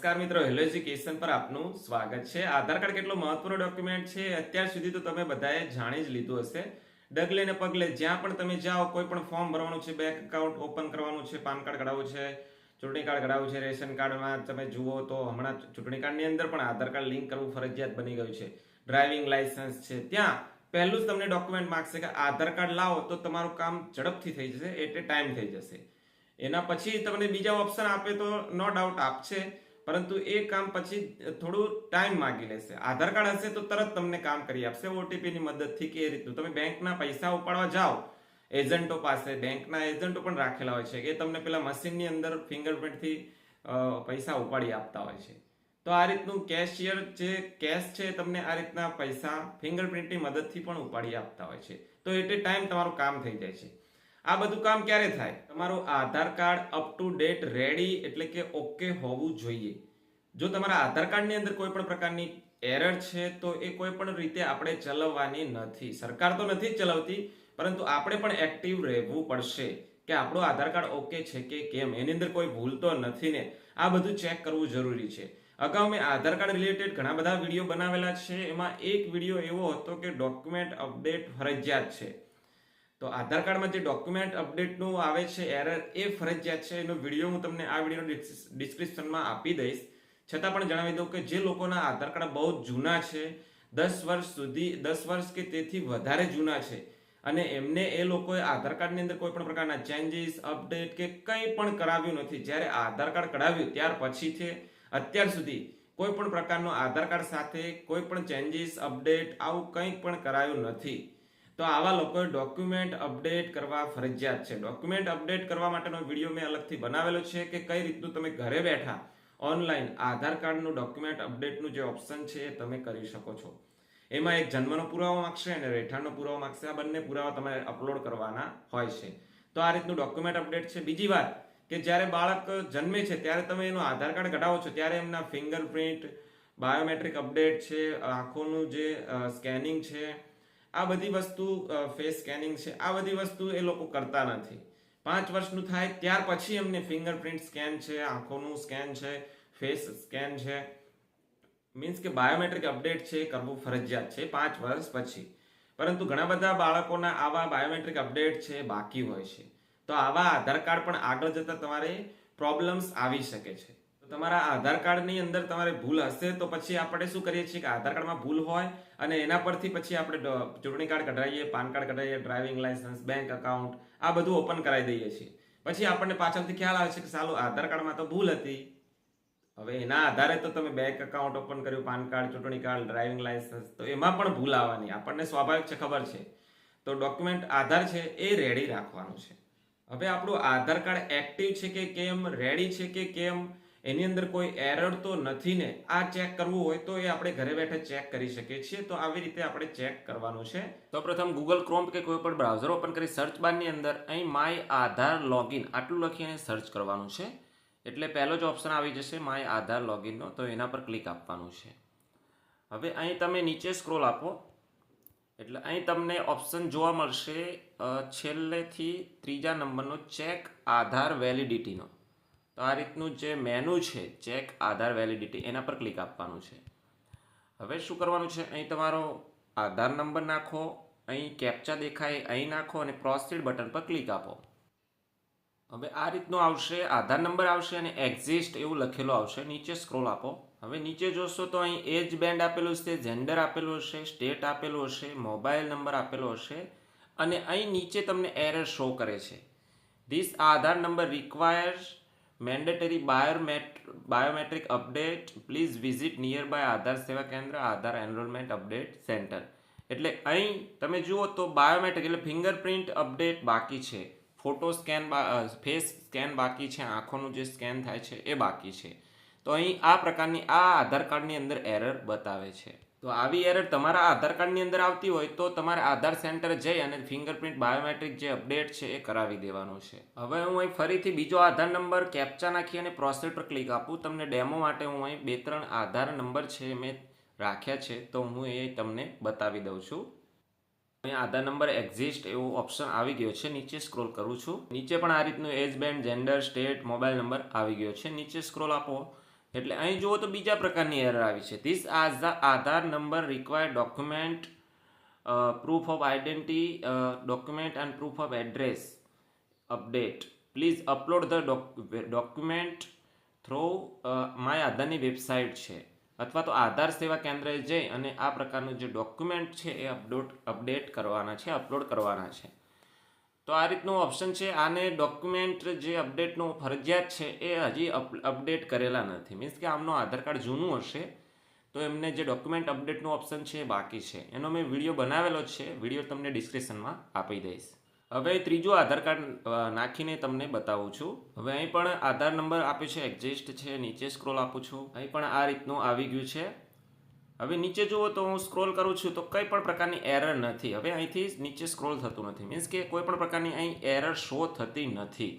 નમસ્કાર મિત્રો, hello education પર આપનું સ્વાગત છે. આધાર કાર્ડ કેટલો મહત્વનો ડોક્યુમેન્ટ છે અત્યાર સુધી તો તમે બધાએ જાણી જ લીધું હશે. ડગલે ને પગલે જ્યાં પણ તમે જાઓ, કોઈ પણ ફોર્મ ભરવાનું છે બેંક એકાઉન્ટ ઓપન કરવાનું છે, પાન કાર્ડ કઢાવવું છે, ચૂંટણી કાર્ડ કઢાવવું છે, રેશન કાર્ડમાં તમે જુઓ તો હમણાં ચૂંટણી કાર્ડની અંદર પણ આધાર કાર્ડ લિંક કરવું ફરજિયાત બની ગયું છે. ડ્રાઇવિંગ લાયસન્સ છે. ત્યાં પહેલું જ તમને ડોક્યુમેન્ટ માગશે કે આધાર કાર્ડ લાવો તો તમારું કામ ઝડપથી થઈ જશે, એટલે ટાઈમ થઈ જશે. એના પછી તમને બીજા ઓપ્શન આપે તો નો ડાઉટ આપશે. પરંતુ એ કામ પછી થોડું ટાઈમ માંગી લેશે. આધાર કાર્ડ હશે તો તરત તમને કામ કરી આપશે. ઓટીપી ની મદદથી કે એ રીતનું. તમે બેંકના પૈસા ઉપાડવા જાઓ, એજન્ટો પાસે, બેંકના એજન્ટો પણ રાખેલા હોય છે કે તમને પેલા મશીનની અંદર ફિંગરપ્રિન્ટથી પૈસા ઉપાડી આપતા હોય છે. તો આ રીતનું કેશિયર જે કેશ છે તમને આ રીતના પૈસા ફિંગરપ્રિન્ટની મદદથી પણ ઉપાડી આપતા હોય છે. તો એટલે ટાઈમ તમારું કામ થઈ જાય છે. આ બધું કામ ક્યારે થાય? તમારું Aadhaar card up to date ready એટલે કે ઓકે હોવું જોઈએ. જો તમારા આધાર કાર્ડની અંદર કોઈ પણ પ્રકારની એરર છે, તો એ કોઈ પણ રીતે આપણે ચલાવવાની નથી. સરકાર તો નથી ચલાવતી, પરંતુ આપણે પણ એક્ટિવ રહેવું પડશે કે આપણો આધાર કાર્ડ ઓકે છે કે કેમ? એની અંદર કોઈ ભૂલ તો નથી ને? આ બધું ચેક કરવું જરૂરી છે. અગાઉ મેં આધાર કાર્ડ રિલેટેડ ઘણા બધા વીડિયો બનાવેલા છે. એમાં એક વીડિયો એવો હતો કે ડોક્યુમેન્ટ અપડેટ ફરજિયાત છે. તો આધાર કાર્ડમાં જે ડોક્યુમેન્ટ અપડેટનું આવે છે એરર એ ફરજિયાત છે, એનો વીડિયો હું તમને આ વિડીયોનો ડિસ્ક્રિપ્શનમાં આપી દઈશ. છતાં પણ જણાવી દઉં કે જે લોકોના આધાર કાર્ડ બહુ જૂના છે, દસ વર્ષ સુધી, દસ વર્ષ કે તેથી વધારે જૂના છે, અને એમને એ લોકોએ આધાર કાર્ડની અંદર કોઈ પણ પ્રકારના ચેન્જીસ અપડેટ કે કંઈ પણ કરાવ્યું નથી. જ્યારે આધાર કાર્ડ કઢાવ્યું ત્યાર પછીથી અત્યાર સુધી કોઈ પણ પ્રકારનો આધાર કાર્ડ સાથે કોઈ પણ ચેન્જીસ અપડેટ આવું કંઈ પણ કરાયું નથી. તો આવા લોકોએ ડોક્યુમેન્ટ અપડેટ કરવા ફરજિયાત છે. ડોક્યુમેન્ટ અપડેટ કરવા માટેનો વીડિયો મેં અલગથી બનાવેલો છે કે કઈ રીતનું તમે ઘરે બેઠા ઓનલાઈન આધાર કાર્ડનું ડોક્યુમેન્ટ અપડેટનું જે ઓપ્શન છે એ તમે કરી શકો છો. એમાં એક જન્મનો પુરાવો માગશે અને રહેઠાણનો પુરાવો માગશે. આ બંને પુરાવા તમારે અપલોડ કરવાના હોય છે. તો આ રીતનું ડોક્યુમેન્ટ અપડેટ છે. બીજી વાત કે જ્યારે બાળક જન્મે છે, ત્યારે તમે એનું આધાર કાર્ડ કઢાવો છો, ત્યારે એમના ફિંગરપ્રિન્ટ બાયોમેટ્રિક અપડેટ છે, આંખોનું જે સ્કેનિંગ છે આ બધી વસ્તુ ફેસ સ્કેનિંગ છે. આ બધી વસ્તુ એ લોકો કરતા નથી. પાંચ વર્ષનું થાય ત્યાર પછી એમને ફિંગરપ્રિન્ટ સ્કેન છે, આંખોનું સ્કેન છે ફેસ સ્કેન છે. મીન્સ કે બાયોમેટ્રિક અપડેટ છે કરવું ફરજિયાત છે, પાંચ વર્ષ પછી. પરંતુ ઘણા બધા બાળકોના આવા બાયોમેટ્રિક અપડેટ છે, બાકી હોય છે. તો આવા આધાર કાર્ડ પણ આગળ જતા તમારે પ્રોબ્લેમ્સ આવી શકે છે. તમારા આધાર કાર્ડની અંદર તમારે ભૂલ હશે તો પછી આપણે શું કરીએ છીએ કે આધાર કાર્ડમાં ભૂલ હોય અને એના પરથી પછી આપણે ચૂંટણી કાર્ડ કઢાવીએ પાન કાર્ડ કઢાવીએ ડ્રાઇવિંગ લાયસન્સ બેંક અકાઉન્ટ આ બધું ઓપન કરાવી દઈએ છીએ. પછી આપણને પાછળથી ખ્યાલ આવે છે કે સાલું આધાર કાર્ડમાં તો ભૂલ હતી. હવે એના આધારે તો તમે બેંક અકાઉન્ટ ઓપન કર્યું, પાન કાર્ડ, ચૂંટણી કાર્ડ, ડ્રાઇવિંગ લાયસન્સ તો એમાં પણ ભૂલ આવવાની. આપણને સ્વાભાવિક છે, ખબર છે. તો ડોક્યુમેન્ટ આધાર છે, એ રેડી રાખવાનું છે. હવે આપણું આધાર કાર્ડ એક્ટિવ છે કે કેમ રેડી છે કે કેમ એની અંદર કોઈ એરર તો નથી ને, આ ચેક કરવું હોય તો એ આપણે ઘરે બેઠે ચેક કરી શકીએ છીએ. તો આવી રીતે આપણે ચેક કરવાનું છે. તો પ્રથમ ગૂગલ ક્રોમ કે કોઈ પણ બ્રાઉઝર ઓપન કરી સર્ચ બારની અંદર અહીં માય આધાર લોગિન આટલું લખીને સર્ચ કરવાનું છે. એટલે પહેલો જ ઓપ્શન આવી જશે માય આધાર લોગિનનો તો એના પર ક્લિક આપવાનું છે. હવે અહીં તમે નીચે સ્ક્રોલ આપો. એટલે અહીં તમને ઓપ્શન જોવા મળશે છેલ્લેથી ત્રીજા નંબરનો ચેક આધાર વેલિડિટીનો તો આ રીતનું જે મેનુ છે ચેક આધાર વેલિડિટી એના પર ક્લિક આપવાનું છે. હવે શું કરવાનું છે? અહીં તમારો આધાર નંબર નાખો, અહીં કેપ્ચા દેખાય, અહીં નાખો અને પ્રોસીડ બટન પર ક્લિક આપો. હવે આ રીતનું આવશે, આધાર નંબર આવશે અને એક્ઝિસ્ટ એવું લખેલું આવશે. નીચે સ્ક્રોલ આપો. હવે નીચે જોશો તો અહીં એજ બેન્ડ આપેલું હશે જેન્ડર આપેલું હશે સ્ટેટ આપેલું હશે મોબાઈલ નંબર આપેલો હશે અને અહીં નીચે તમને એરર શો કરે છે. This Aadhaar number requires mandatory biomet biometric update please visit nearby Aadhaar Seva Kendra Aadhaar enrolment update centre એટલે અહીં તમે જુઓ તો બાયોમેટ્રિક એટલે ફિંગરપ્રિન્ટ અપડેટ બાકી છે. ફોટો સ્કેન ફેસ સ્કેન બાકી છે, આંખોનું જે સ્કેન થાય છે એ બાકી છે. તો અહીં આ પ્રકારની, આ આધાર કાર્ડની અંદર એરર બતાવે છે. તો આવી એરર તમારા આધાર કાર્ડની અંદર આવતી હોય તો તમારે આધાર સેન્ટર જઈ અને ફિંગરપ્રિન્ટ બાયોમેટ્રિક જે અપડેટ છે એ કરાવી દેવાનું છે. હવે હું અહીં ફરીથી બીજો આધાર નંબર કેપ્ચા નાખી અને પ્રોસેસ પર ક્લિક આપું. તમને ડેમો માટે હું અહીં બે ત્રણ આધાર નંબર છે મેં રાખ્યા છે, તો હું એ તમને બતાવી દઉં છું. અહીંયા આધાર નંબર એક્ઝિસ્ટ એવો ઓપ્શન આવી ગયો છે. નીચે સ્ક્રોલ કરું છું. નીચે પણ આ રીતનું age band gender state mobile number આવી ગયો છે. નીચે સ્ક્રોલ આપો. એટલે અહીં જુઓ તો બીજા પ્રકારની એરર આવી છે. This Aadhaar number require document proof of identity document and proof of address update please upload the document through my આધારની વેબસાઇટ છે. અથવા તો આધાર સેવા કેન્દ્રએ જઈ અને આ પ્રકારનું જે ડોક્યુમેન્ટ છે એ અપડોટ અપડેટ કરવાના છે અપલોડ કરવાના છે. તો આ રીતનું ઓપ્શન છે. આને ડોક્યુમેન્ટ જે અપડેટનું ફરજિયાત છે એ હજી અપડેટ કરેલા નથી. મીન્સ કે આમનું આધાર કાર્ડ જૂનું હશે તો એમને જે ડોક્યુમેન્ટ અપડેટનું ઓપ્શન છે એ બાકી છે. એનો મેં વીડિયો બનાવેલો છે. વીડિયો તમને ડિસ્ક્રિપ્શનમાં આપી દઈશ. હવે ત્રીજું આધાર કાર્ડ નાખીને તમને બતાવું છું. હવે અહીં પણ આધાર નંબર આપ્યો છે. એક્ઝિસ્ટ છે. નીચે સ્ક્રોલ આપું છું. અહીં પણ આ રીતનું આવી ગયું છે. હવે નીચે જુઓ તો હું સ્ક્રોલ કરું છું તો કંઈ પણ પ્રકારની એરર નથી. હવે અહીંથી નીચે સ્ક્રોલ થતું નથી. મીન્સ કે કોઈ પણ પ્રકારની અહીં એરર શો થતી નથી.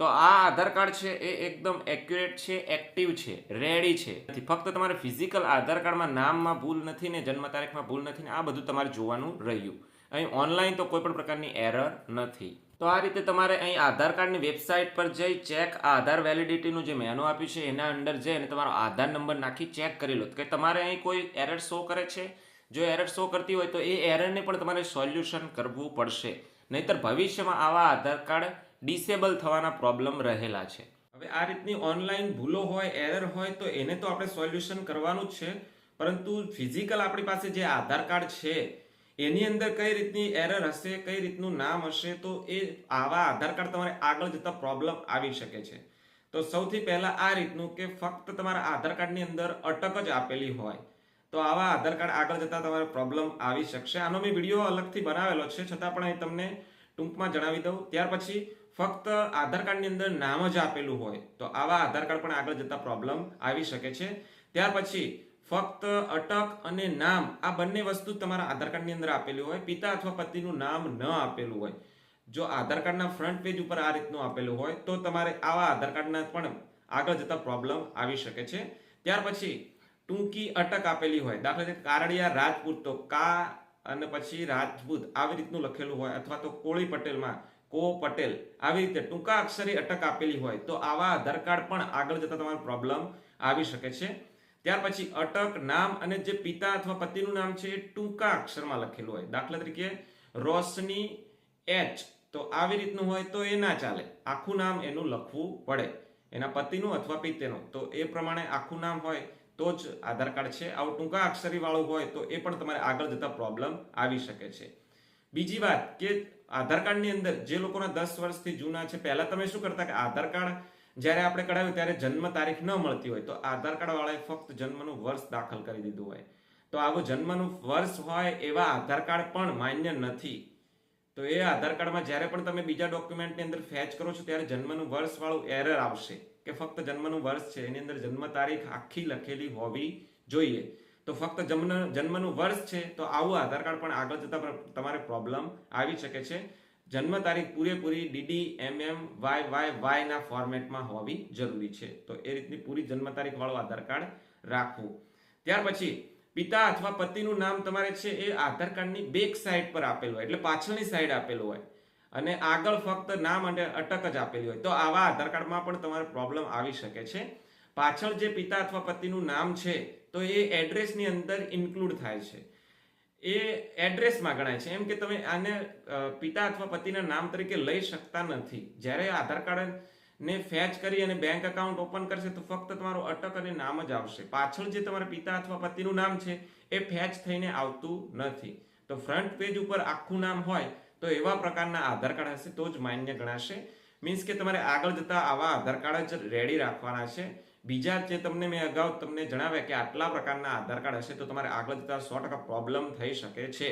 તો આ આધાર કાર્ડ છે એ એકદમ એક્યુરેટ છે એક્ટિવ છે રેડી છે. ફક્ત તમારે ફિઝિકલ આધાર કાર્ડમાં નામમાં ભૂલ નથી ને જન્મ તારીખમાં ભૂલ નથી ને આ બધું તમારે જોવાનું રહ્યું. અહીં ઓનલાઈન તો કોઈ પણ પ્રકારની એરર નથી. તો આ રીતે તમારે અહીં આધાર કાર્ડની વેબસાઇટ પર જઈ ચેક આધાર વેલિડિટીનું જે મેનુ આપ્યું છે એના અંદર જઈ અને તમારો આધાર નંબર નાખી ચેક કરી લો. કે તમારે અહીં કોઈ એરર શો કરે છે? જો એરર શો કરતી હોય તો એ એરરને પણ તમારે સોલ્યુશન કરવું પડશે. નહીતર ભવિષ્યમાં આવા આધાર કાર્ડ ડિસેબલ થવાના પ્રોબ્લેમ રહેલા છે. હવે આ રીતની ઓનલાઈન ભૂલો હોય, એરર હોય તો એને તો આપણે સોલ્યુશન કરવાનું જ છે. પરંતુ ફિઝિકલ આપણી પાસે જે આધાર કાર્ડ છે એની અંદર કઈ રીતની એરર હશે, કઈ રીતનું નામ હશે, તો એ આવા આધાર કાર્ડ તમારે આગળ જતા પ્રોબ્લેમ આવી શકે છે. તો સૌથી પહેલા આ રીતનું કે ફક્ત તમારા આધાર કાર્ડની અંદર અટક જ આપેલી હોય, તો આવા આધાર કાર્ડ આગળ જતા તમારે પ્રોબ્લેમ આવી શકશે. આનો મેં વીડિયો અલગથી બનાવેલો છે, છતાં પણ એ તમને ટૂંકમાં જણાવી દઉં. ત્યાર પછી ફક્ત આધાર કાર્ડની અંદર નામ જ આપેલું હોય, તો આવા આધાર કાર્ડ પણ આગળ જતા પ્રોબ્લેમ આવી શકે છે. ત્યાર પછી ફક્ત અટક અને નામ આ બંને વસ્તુ તમારા આધાર કાર્ડની અંદર આપેલી હોય, પિતા અથવા પતિનું નામ ન આપેલું હોય. જો આધાર કાર્ડના ફ્રન્ટ પેજ ઉપર આ રીતનું આપેલું હોય, તો તમારે આવા આધાર કાર્ડના પણ આગળ જતા પ્રોબ્લેમ આવી શકે છે. ત્યાર પછી ટૂંકી અટક આપેલી હોય, દાખલા તરીકે કારડિયા રાજપૂત, તો કા અને પછી રાજપૂત આવી રીતનું લખેલું હોય અથવા તો કોળી પટેલમાં કો પટેલ આવી રીતે ટૂંકા અક્ષરે અટક આપેલી હોય, તો આવા આધાર કાર્ડ પણ આગળ જતા તમારો પ્રોબ્લેમ આવી શકે છે. ત્યાર પછી અટક નામ અને જે પિતા અથવા પતિનું નામ છે એ ટૂંકા અક્ષરમાં લખેલું હોય. દાખલા તરીકે, રોશની એચ. તો આવી રીતનું હોય તો એ ના ચાલે. આખું નામ એનું લખવું પડે. એના પતિનું અથવા પિતેનું. તો એ પ્રમાણે આખું નામ હોય તો જ આધાર કાર્ડ છે. આવું ટૂંકા અક્ષરી વાળું હોય તો એ પણ તમારે આગળ જતા પ્રોબ્લેમ આવી શકે છે. બીજી વાત કે આધાર કાર્ડની અંદર જે લોકોના દસ વર્ષથી જૂના છે, પહેલા તમે શું કરતા કે આધાર કાર્ડ જ્યારે આપણે કઢાવ્યું ત્યારે જન્મ તારીખ ન મળતી હોય તો આધાર કાર્ડ વાળાએ ફક્ત જન્મનું વર્ષ દાખલ કરી દીધું હોય. તો આવું જન્મનું વર્ષ હોય એવા આધાર કાર્ડ પણ માન્ય નથી. તો એ આધાર કાર્ડમાં જ્યારે પણ તમે બીજા ડોક્યુમેન્ટની અંદર ફેચ કરો છો ત્યારે જન્મનું વર્ષ વાળું એરર આવશે કે ફક્ત જન્મનું વર્ષ છે. એની અંદર જન્મ તારીખ આખી લખેલી હોવી જોઈએ. તો ફક્ત જન્મ જન્મનું વર્ષ છે તો આવું આધાર કાર્ડ પણ આગળ જતા તમારે પ્રોબ્લેમ આવી શકે છે. જન્મ તારીખ પૂરેપૂરી DD MM Y Y Y ના ફોર્મેટમાં હોવી જરૂરી છે. તો એ રીતની પૂરી જન્મ તારીખ વાળું આધાર કાર્ડ રાખવું. ત્યાર પછી પિતા અથવા પતિનું નામ તમારે છે એ આધાર કાર્ડની બેક સાઈડ પર આપેલું હોય, એટલે પાછળની સાઈડ આપેલું હોય. અને આગળ ફક્ત નામ અને અટક જ આપેલી હોય. તો આવા આધાર કાર્ડમાં પણ તમારે પ્રોબ્લેમ આવી શકે છે. પાછળ જે પિતા અથવા પતિનું નામ છે, તો એ એડ્રેસની અંદર ઇન્ક્લુડ થાય છે. એ એડ્રેસમાં ગણાય છે. એમ કે તમે આને પિતા અથવા પતિના નામ તરીકે લઈ શકતા નથી. જ્યારે આધાર કાર્ડ ને ફેચ કરી અને બેંક એકાઉન્ટ ઓપન કરશે તો ફક્ત તમારું અટક અને નામ જ આવશે. પાછળ જે તમારા પિતા અથવા પતિનું નામ છે, એ ફેચ થઈને આવતું નથી. તો ફ્રન્ટ પેજ ઉપર આખું નામ હોય તો એવા પ્રકારના આધાર કાર્ડ હશે, તો જ માન્ય ગણાશે. મીન્સ કે તમારે આગળ જતા આવા આધાર કાર્ડ જ રેડી રાખવાના છે. બીજા જે તમને મેં અગાઉ તમને જણાવ્યા કે આટલા પ્રકારના આધાર કાર્ડ હશે તો તમારે આગળ જતા સો ટકા પ્રોબ્લેમ થઈ શકે છે.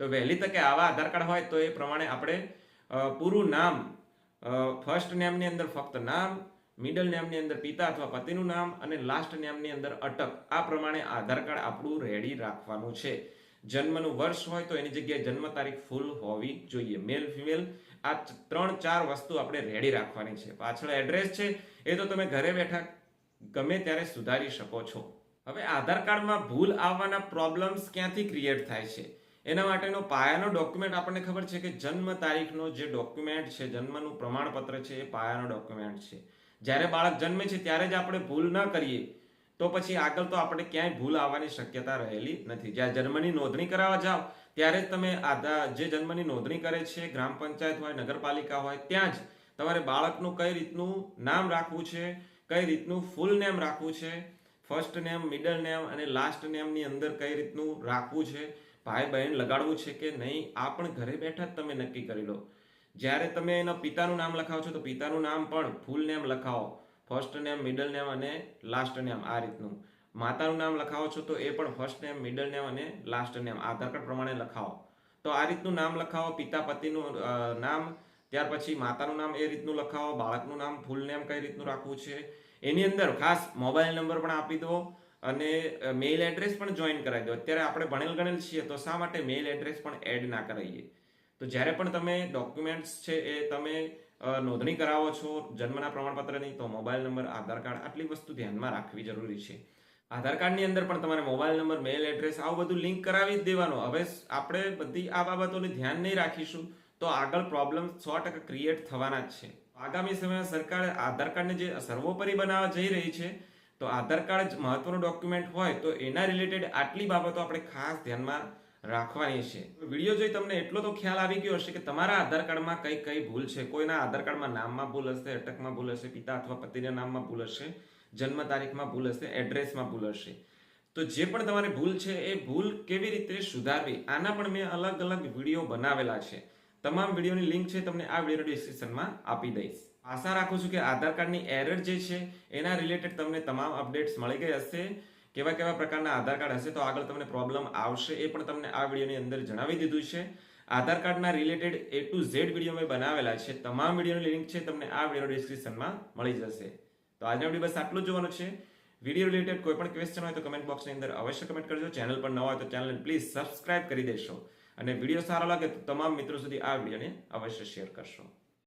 તો વહેલી તકે આવા આધાર કાર્ડ હોય તો એ પ્રમાણે આપણે પૂરું નામ ફર્સ્ટ નેમની અંદર ફક્ત નામ મિડલ નેમની અંદર પિતા અથવા પતિનું નામ અને લાસ્ટ નેમની અંદર અટક. આ પ્રમાણે આધાર કાર્ડ આપણું રેડી રાખવાનું છે. જન્મનું વર્ષ હોય તો એની જગ્યાએ જન્મ તારીખ ફૂલ હોવી જોઈએ. મેલ ફિમેલ આ ત્રણ ચાર વસ્તુ આપણે રેડી રાખવાની છે. પાછળ એડ્રેસ છે. એ તો તમે ઘરે બેઠા ગમે ત્યારે સુધારી શકો છો. હવે આધાર કાર્ડમાં ભૂલ આવવાના પ્રોબ્લેમ્સ ક્યાંથી ક્રિએટ થાય છે? એના માટેનો પાયાનો ડોક્યુમેન્ટ આપણને ખબર છે કે જન્મ તારીખનો જે ડોક્યુમેન્ટ છે, જન્મનું પ્રમાણપત્ર છે, એ પાયાનો ડોક્યુમેન્ટ છે. જ્યારે બાળક જન્મે છે ત્યારે જ આપણે ભૂલ ન કરીએ, તો પછી આગળ તો આપણે ક્યાંય ભૂલ આવવાની શક્યતા રહેલી નથી. જ્યાં જન્મની નોંધણી કરાવવા જાઓ, ત્યારે જ તમે આધા જે જન્મની નોંધણી કરે છે, ગ્રામ પંચાયત હોય, નગરપાલિકા હોય, ત્યાં જ તમારે બાળકનું કઈ રીતનું નામ રાખવું છે કઈ રીતનું ફૂલ નેમ રાખવું છે? ફર્સ્ટ નેમ મિડલ નેમ અને લાસ્ટ નેમની અંદર કઈ રીતનું રાખવું છે? ભાઈ, બહેન લગાડવું છે કે નહીં? આ પણ ઘરે બેઠા જ તમે નક્કી કરી લો. જ્યારે તમે એના પિતાનું નામ લખાવો છો તો પિતાનું નામ પણ ફૂલ નેમ લખાવો. ફર્સ્ટ નેમ મિડલ નેમ અને લાસ્ટ નેમ આ રીતનું. માતાનું નામ લખાવો છો તો એ પણ ફર્સ્ટ નેમ મિડલ નેમ અને લાસ્ટ નેમ આધાર કાર્ડ પ્રમાણે લખાવો. તો આ રીતનું નામ લખાવો, પિતા, પતિનું નામ. ત્યાર પછી માતાનું નામ એ રીતનું લખાવો, બાળકનું નામ ફૂલ નેમ કઈ રીતનું રાખવું છે? એની અંદર ખાસ મોબાઈલ નંબર પણ આપી દો અને મેઇલ એડ્રેસ પણ જોઈન કરાવી દો. અત્યારે આપણે ભણેલ ગણેલ છીએ તો શા માટે મેઇલ એડ્રેસ પણ એડ ના કરાવીએ તો જ્યારે પણ તમે ડોક્યુમેન્ટ્સ છે એ તમે નોંધણી કરાવો છો જન્મના પ્રમાણપત્રની, તો મોબાઈલ નંબર આધાર કાર્ડ આટલી વસ્તુ ધ્યાનમાં રાખવી જરૂરી છે. આધાર કાર્ડની અંદર પણ તમારે મોબાઈલ નંબર મેઇલ એડ્રેસ આવું બધું લિંક કરાવી જ દેવાનું. હવે આપણે બધી આ બાબતોને ધ્યાન નહીં રાખીશું. તો આગળ પ્રોબ્લેમ સો ટકા ક્રિએટ થવાના જ છે. આગામી સમયમાં સરકાર આધાર કાર્ડને જે સર્વોપરી બનાવવા જઈ રહી છે, તો આધાર કાર્ડ જ મહત્વનું ડોક્યુમેન્ટ હોય, તો એના રિલેટેડ આટલી બાબતો આપણે ખાસ ધ્યાનમાં રાખવાની છે. વીડિયો જોઈ તમને એટલો તો ખ્યાલ આવી ગયો હશે કે તમારા આધાર કાર્ડમાં કઈ કઈ ભૂલ છે. કોઈના આધાર કાર્ડમાં નામમાં ભૂલ હશે, અટકમાં ભૂલ હશે, પિતા અથવા પતિના નામમાં ભૂલ હશે, જન્મ તારીખમાં ભૂલ હશે એડ્રેસમાં ભૂલ હશે. તો જે પણ તમારી ભૂલ છે, એ ભૂલ કેવી રીતે સુધારવી, આના પણ મેં અલગ અલગ વીડિયો બનાવેલા છે. તમામ વિડીયોની લિંક છે તમને આ વીડિયો ડિસ્ક્રિપ્શનમાં આપી દઈશ. આશા રાખું છું કે આધાર કાર્ડની એરર જે છે, એના રિલેટેડ તમને તમામ અપડેટ્સ મળી ગઈ હશે. કેવા કેવા પ્રકારના આધાર કાર્ડ હશે તો આગળ તમને પ્રોબ્લેમ આવશે એ પણ તમને આ વિડીયોની અંદર જણાવી દીધું છે. આધાર કાર્ડના related A to Z video મેં બનાવેલા છે. તમામ વિડીયોની લિંક છે તમને આ વીડિયો ડિસ્ક્રિપ્શનમાં મળી જશે. તો આજના વીડિયો બસ આટલું જ જોવાનું છે. વીડિયો રિલેટેડ કોઈ પણ ક્વેશ્ચન હોય તો કમેન્ટ બોક્સની અંદર અવશ્ય કમેન્ટ કરજો. ચેનલ પર નવા હોય તો ચેનલને પ્લીઝ સબસ્ક્રાઇબ કરી દેશો. અને વીડિયો સારો લાગે તો તમામ મિત્રો સુધી આ વિડીયોને અવશ્ય શેર કરશો.